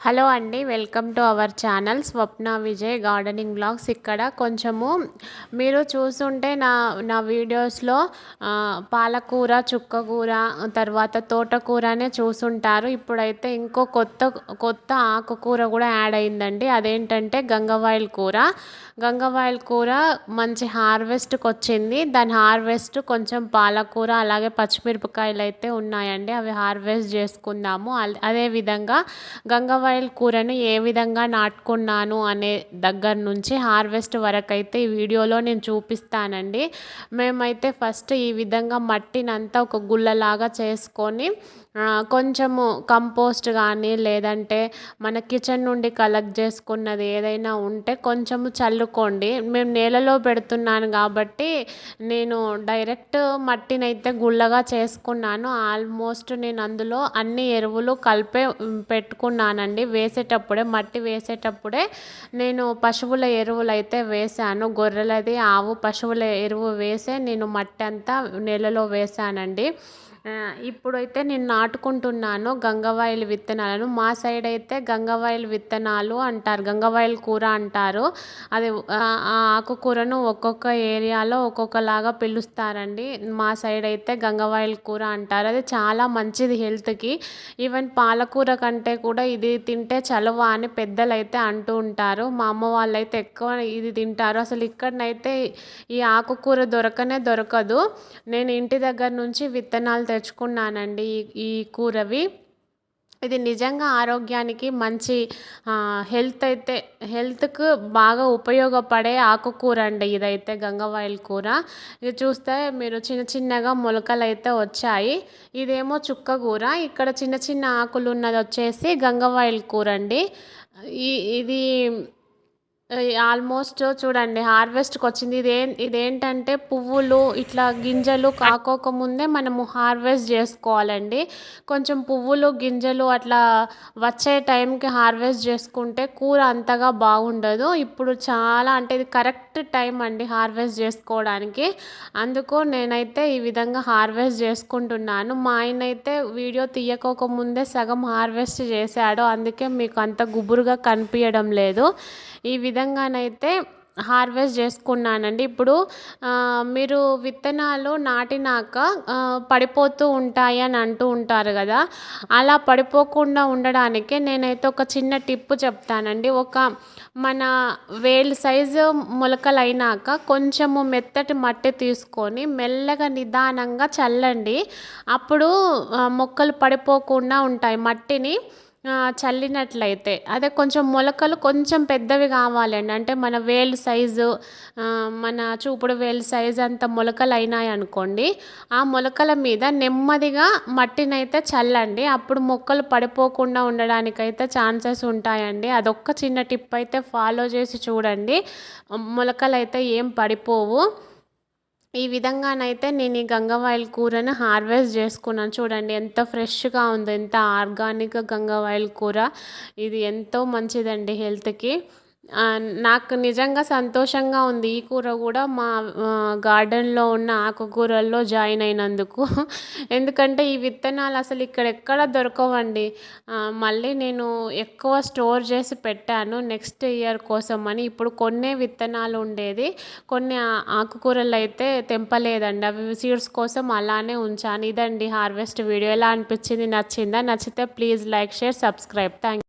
Hello అండి welcome to our channel Swapna Vijay gardening blogs. ఇక్కడ కొంచెము మీరు చూస్తుంటే నా నా వీడియోస్లో పాలకూర చుక్కకూర తర్వాత తోటకూరనే చూసుంటారు ఇప్పుడైతే ఇంకో కొత్త కొత్త ఆకుకూర కూడా యాడ్ అయిందండి. అదేంటంటే గంగవాయిల్ కూర. గంగవాయిల్ కూర మంచి హార్వెస్ట్కి వచ్చింది. దాని హార్వెస్ట్ కొంచెం పాలకూర అలాగే పచ్చిమిరపకాయలు అయితే ఉన్నాయండి. అవి హార్వెస్ట్ చేసుకుందాము. అదేవిధంగా గంగవాయిల్ కూరను ఏ విధంగా నాటుకున్నాను అనే దగ్గర నుంచి హార్వెస్ట్ వరకు అయితే ఈ వీడియోలో నేను చూపిస్తానండి. మేమైతే ఫస్ట్ ఈ విధంగా మట్టినంతా ఒక గుళ్ళలాగా చేసుకొని కొంచెము కంపోస్ట్ కానీ లేదంటే మన కిచెన్ నుండి కలెక్ట్ చేసుకున్నది ఏదైనా ఉంటే కొంచెము చల్లుకోండి. మేము నేలలో పెడుతున్నాను కాబట్టి నేను డైరెక్ట్ మట్టినైతే గుళ్ళగా చేసుకున్నాను. ఆల్మోస్ట్ నేను అందులో అన్ని ఎరువులు కలిపే పెట్టుకున్నానండి. వేసేటప్పుడే మట్టి వేసేటప్పుడే నేను పశువుల ఎరువులు అయితే వేశాను. గొర్రెలది ఆవు పశువుల ఎరువు వేసే నేను మట్టి అంతా నెలలో వేశానండి. ఇప్పుడైతే నేను నాటుకుంటున్నాను గంగవాయిల్ విత్తనాలను. మా సైడ్ అయితే గంగవాయిల్ విత్తనాలు అంటారు గంగవాయిల్ కూర అంటారు. అది ఆ ఆకుకూరను ఒక్కొక్క ఏరియాలో ఒక్కొక్కలాగా పిలుస్తారండి. మా సైడ్ అయితే గంగవాయిల్ కూర అంటారు. అది చాలా మంచిది హెల్త్కి. ఈవెన్ పాలకూర కంటే కూడా ఇది తింటే చలవ అని పెద్దలు అయితే అంటూ ఉంటారు. మా అమ్మ వాళ్ళు అయితే ఎక్కువ ఇది తింటారు. అసలు ఇక్కడనైతే ఈ ఆకుకూర దొరకనే దొరకదు. నేను ఇంటి దగ్గర నుంచి విత్తనాలు తెచ్చుకున్నానండి ఈ కూరవి. ఇది నిజంగా ఆరోగ్యానికి మంచి హెల్త్ అయితే హెల్త్కు బాగా ఉపయోగపడే ఆకుకూర అండి ఇదైతే గంగవాయిల్ కూర. ఇది చూస్తే మీరు చిన్న చిన్నగా మొలకలు అయితే వచ్చాయి. ఇదేమో చుక్క కూర. ఇక్కడ చిన్న చిన్న ఆకులు ఉన్నది వచ్చేసి గంగవాయిల్ కూర అండి. ఈ ఇది ఆల్మోస్ట్ చూడండి హార్వెస్ట్కి వచ్చింది. ఇదే ఇదేంటంటే పువ్వులు ఇట్లా గింజలు కాకోకముందే మనము హార్వెస్ట్ చేసుకోవాలండి. కొంచెం పువ్వులు గింజలు అట్లా వచ్చే టైంకి హార్వెస్ట్ చేసుకుంటే కూర అంతగా బాగుండదు. ఇప్పుడు చాలా అంటే ఇది కరెక్ట్ టైం అండి హార్వెస్ట్ చేసుకోవడానికి. అందుకు నేనైతే ఈ విధంగా హార్వెస్ట్ చేసుకుంటున్నాను. మా ఆయన అయితే వీడియో తీయకోకముందే సగం హార్వెస్ట్ చేశాడు. అందుకే మీకు అంత గుబురుగా కనిపించడం లేదు. ఈ విధంగానైతే హార్వెస్ట్ చేసుకున్నానండి. ఇప్పుడు మీరు విత్తనాలు నాటినాక పడిపోతూ ఉంటాయి అని అంటూ ఉంటారు కదా. అలా పడిపోకుండా ఉండడానికి నేనైతే ఒక చిన్న టిప్పు చెప్తానండి. ఒక మన వేలు సైజు మొలకలు అయినాక కొంచెము మెత్తటి మట్టి తీసుకొని మెల్లగా నిదానంగా చల్లండి. అప్పుడు మొక్కలు పడిపోకుండా ఉంటాయి. మట్టిని చల్లినట్లయితే. అదే కొంచెం మొలకలు కొంచెం పెద్దవి కావాలండి. అంటే మన వేలు సైజు మన చూపుడు వేలు సైజు అంత మొలకలు అయినాయి అనుకోండి ఆ మొలకల మీద నెమ్మదిగా మట్టినైతే చల్లండి. అప్పుడు మొక్కలు పడిపోకుండా ఉండడానికైతే ఛాన్సెస్ ఉంటాయండి. అదొక్క చిన్న టిప్ అయితే ఫాలో చేసి చూడండి. మొలకలు అయితే ఏం పడిపోవు. ఈ విధంగానైతే నేను ఈ గంగవాయిల్ కూరను హార్వెస్ట్ చేసుకున్నాను. చూడండి ఎంత ఫ్రెష్గా ఉందో ఎంత ఆర్గానిక్ గంగవాయిల్ కూర. ఇది ఎంతో మంచిదండి హెల్త్కి. నాకు నిజంగా సంతోషంగా ఉంది. ఈ కూర కూడా మా గార్డెన్లో ఉన్న ఆకుకూరల్లో జాయిన్ అయినందుకు. ఎందుకంటే ఈ విత్తనాలు అసలు ఇక్కడ ఎక్కడ దొరకవండి. మళ్ళీ నేను ఎక్కువ స్టోర్ చేసి పెట్టాను నెక్స్ట్ ఇయర్ కోసం అని ఇప్పుడు కొన్ని విత్తనాలు ఉండేది. కొన్ని ఆకుకూరలు అయితే తెంపలేదండి. అవి సీడ్స్ కోసం అలానే ఉంచాను. ఇదండి హార్వెస్ట్ వీడియో. ఎలా అనిపించింది? నచ్చిందా? నచ్చితే please like share subscribe. Thank